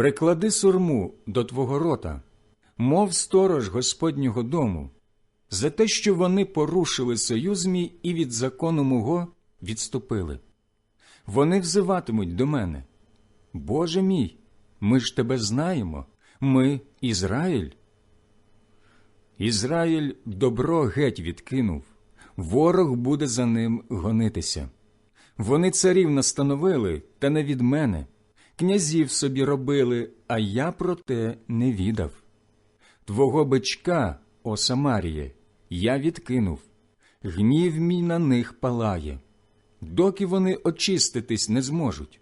Приклади сурму до твого рота, мов сторож Господнього дому, за те, що вони порушили союз мій і від закону мого відступили. Вони взиватимуть до мене. Боже мій, ми ж тебе знаємо, ми Ізраїль. Ізраїль добро геть відкинув, ворог буде за ним гонитися. Вони царів настановили, та не від мене, князів собі робили, а я про те не відав. Твого бичка, о Самаріє, я відкинув, гнів мій на них палає, доки вони очиститись не зможуть.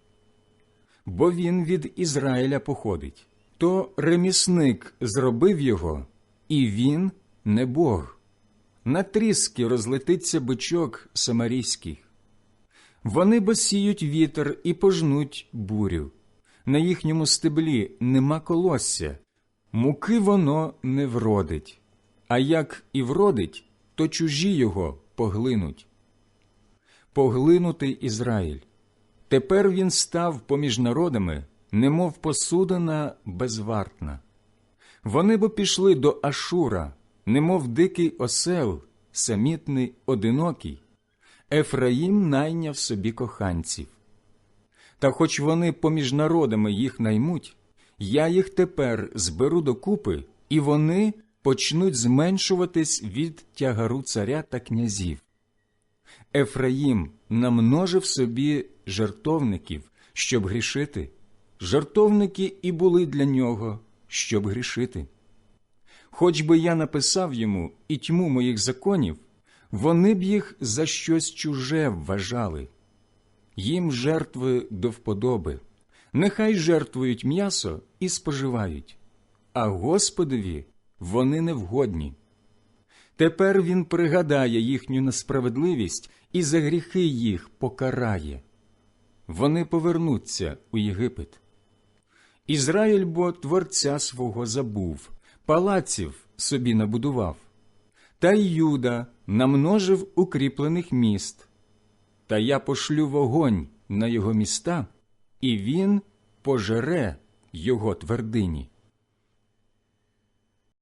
Бо він від Ізраїля походить, то ремісник зробив його, і він не Бог. На тріски розлетиться бичок самарійський. Вони бо сіють вітер і пожнуть бурю. На їхньому стеблі нема колосся, муки воно не вродить, а як і вродить, то чужі його поглинуть. Поглинутий Ізраїль. Тепер він став поміж народами, немов посудина безвартна. Вони бо пішли до Ашура, немов дикий осел, самітний, одинокий. Ефраїм найняв собі коханців. Та хоч вони поміж народами їх наймуть, я їх тепер зберу докупи, і вони почнуть зменшуватись від тягару царя та князів. Ефраїм намножив собі жертовників, щоб грішити. Жертовники і були для нього, щоб грішити. Хоч би я написав йому і тьму моїх законів, вони б їх за щось чуже вважали. Їм жертви до вподоби, нехай жертвують м'ясо і споживають, а Господові вони невгодні. Тепер він пригадає їхню несправедливість і за гріхи їх покарає. Вони повернуться у Єгипет. Ізраїль бо творця свого забув, палаців собі набудував, та й Юда намножив укріплених міст. Та я пошлю вогонь на його міста, і він пожере його твердині.